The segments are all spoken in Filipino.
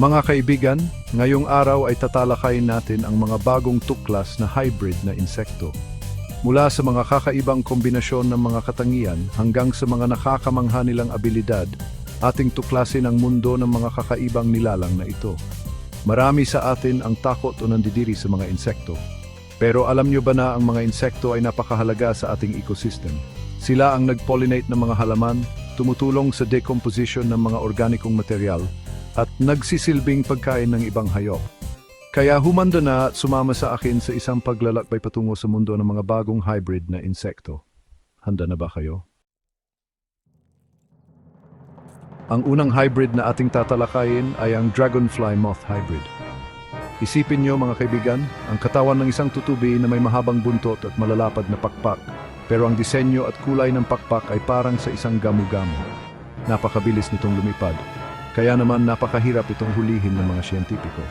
Mga kaibigan, ngayong araw ay tatalakayin natin ang mga bagong tuklas na hybrid na insekto. Mula sa mga kakaibang kombinasyon ng mga katangian hanggang sa mga nakakamangha nilang abilidad, ating tuklasin ang mundo ng mga kakaibang nilalang na ito. Marami sa atin ang takot o nandidiri sa mga insekto. Pero alam nyo ba na ang mga insekto ay napakahalaga sa ating ecosystem? Sila ang nag-pollinate ng mga halaman, tumutulong sa decomposition ng mga organikong material, at nagsisilbing pagkain ng ibang hayop. Kaya humanda na at sumama sa akin sa isang paglalakbay patungo sa mundo ng mga bagong hybrid na insekto. Handa na ba kayo? Ang unang hybrid na ating tatalakayin ay ang dragonfly moth hybrid. Isipin nyo mga kaibigan, ang katawan ng isang tutubi na may mahabang buntot at malalapad na pakpak, pero ang disenyo at kulay ng pakpak ay parang sa isang gamu-gamu. Napakabilis nitong lumipad, kaya naman napakahirap itong hulihin ng mga siyentipiko.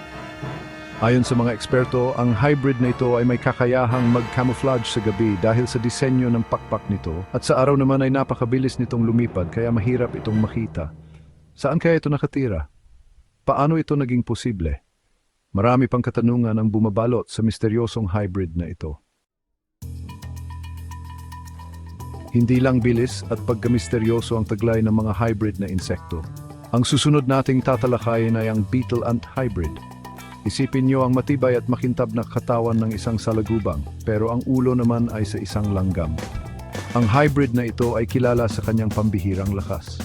Ayon sa mga eksperto, ang hybrid na ito ay may kakayahang mag-camouflage sa gabi dahil sa disenyo ng pakpak nito at sa araw naman ay napakabilis nitong lumipad kaya mahirap itong makita. Saan kaya ito nakatira? Paano ito naging posible? Marami pang katanungan ang bumabalot sa misteryosong hybrid na ito. Hindi lang bilis at pagkamisteryoso ang taglay ng mga hybrid na insekto. Ang susunod nating tatalakayin ay ang beetle ant hybrid. Isipin niyo ang matibay at makintab na katawan ng isang salagubang, pero ang ulo naman ay sa isang langgam. Ang hybrid na ito ay kilala sa kanyang pambihirang lakas.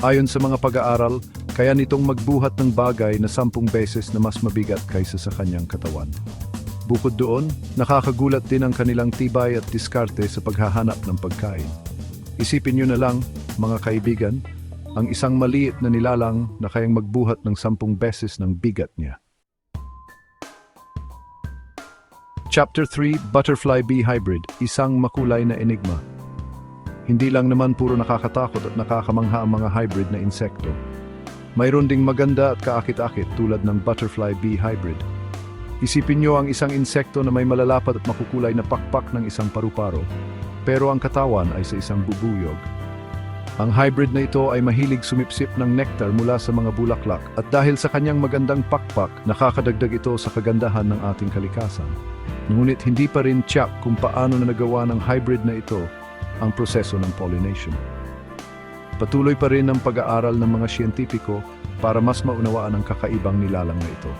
Ayon sa mga pag-aaral, kaya nitong magbuhat ng bagay na sampung beses na mas mabigat kaysa sa kanyang katawan. Bukod doon, nakakagulat din ang kanilang tibay at diskarte sa paghahanap ng pagkain. Isipin niyo na lang, mga kaibigan, ang isang maliit na nilalang na kayang magbuhat ng sampung beses ng bigat niya. Chapter 3 Butterfly Bee Hybrid Isang makulay na enigma Hindi lang naman puro nakakatakot at nakakamangha ang mga hybrid na insekto. Mayroon ding maganda at kaakit-akit tulad ng butterfly bee hybrid. Isipin nyo ang isang insekto na may malalapad at makukulay na pakpak ng isang paru-paro, pero ang katawan ay sa isang bubuyog. Ang hybrid na ito ay mahilig sumipsip ng nectar mula sa mga bulaklak at dahil sa kanyang magandang pakpak, nakakadagdag ito sa kagandahan ng ating kalikasan. Ngunit hindi pa rin tiyak kung paano na nagawa ng hybrid na ito ang proseso ng pollination. Patuloy pa rin ang pag-aaral ng mga siyentipiko para mas maunawaan ang kakaibang nilalang na ito.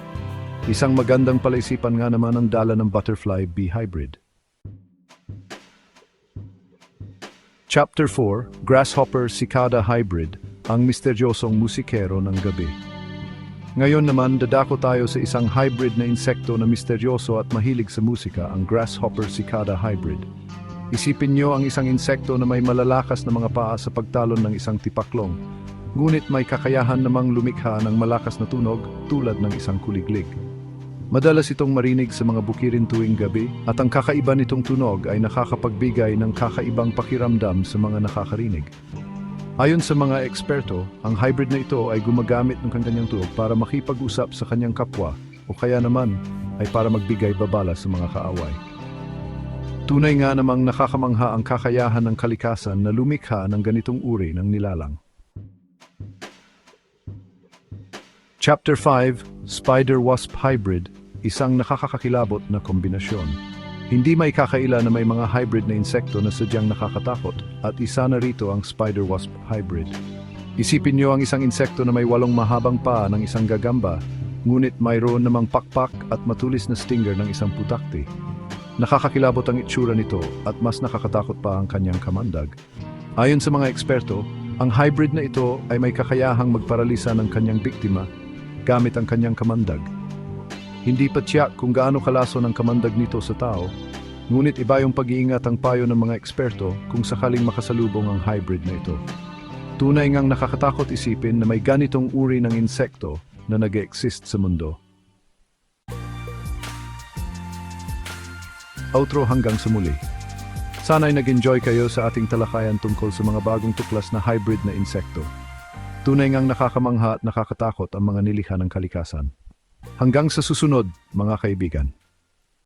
Isang magandang palaisipan nga naman ang dala ng butterfly bee hybrid. Chapter 4, Grasshopper Cicada Hybrid, ang misteryosong musikero ng gabi. Ngayon naman, dadako tayo sa isang hybrid na insekto na misteryoso at mahilig sa musika, ang Grasshopper Cicada Hybrid. Isipin nyo ang isang insekto na may malalakas na mga paa sa pagtalon ng isang tipaklong, ngunit may kakayahan namang lumikha ng malakas na tunog tulad ng isang kuliglig. Madalas itong marinig sa mga bukirin tuwing gabi at ang kakaiba nitong tunog ay nakakapagbigay ng kakaibang pakiramdam sa mga nakakarinig. Ayon sa mga eksperto, ang hybrid na ito ay gumagamit ng kanyang tunog para makipag-usap sa kanyang kapwa o kaya naman ay para magbigay babala sa mga kaaway. Tunay nga namang nakakamangha ang kakayahan ng kalikasan na lumikha ng ganitong uri ng nilalang. Chapter 5, Spider-Wasp Hybrid, isang nakakakilabot na kombinasyon. Hindi may kakaila na may mga hybrid na insekto na sadyang nakakatakot at isa na rito ang Spider-Wasp Hybrid. Isipin niyo ang isang insekto na may walong mahabang paa ng isang gagamba, ngunit mayroon namang pakpak at matulis na stinger ng isang putakti. Nakakakilabot ang itsura nito at mas nakakatakot pa ang kanyang kamandag. Ayon sa mga eksperto, ang hybrid na ito ay may kakayahang magparalisa ng kanyang biktima gamit ang kanyang kamandag. Hindi pa tiyak kung gaano kalaso ng kamandag nito sa tao, ngunit iba yung pag-iingat ang payo ng mga eksperto kung sakaling makasalubong ang hybrid na ito. Tunay ngang nakakatakot isipin na may ganitong uri ng insekto na nag-exist sa mundo. Outro hanggang sa muli. Sana'y nag-enjoy kayo sa ating talakayan tungkol sa mga bagong tuklas na hybrid na insekto. Tunay ngang nakakamangha at nakakatakot ang mga nilikha ng kalikasan. Hanggang sa susunod, mga kaibigan.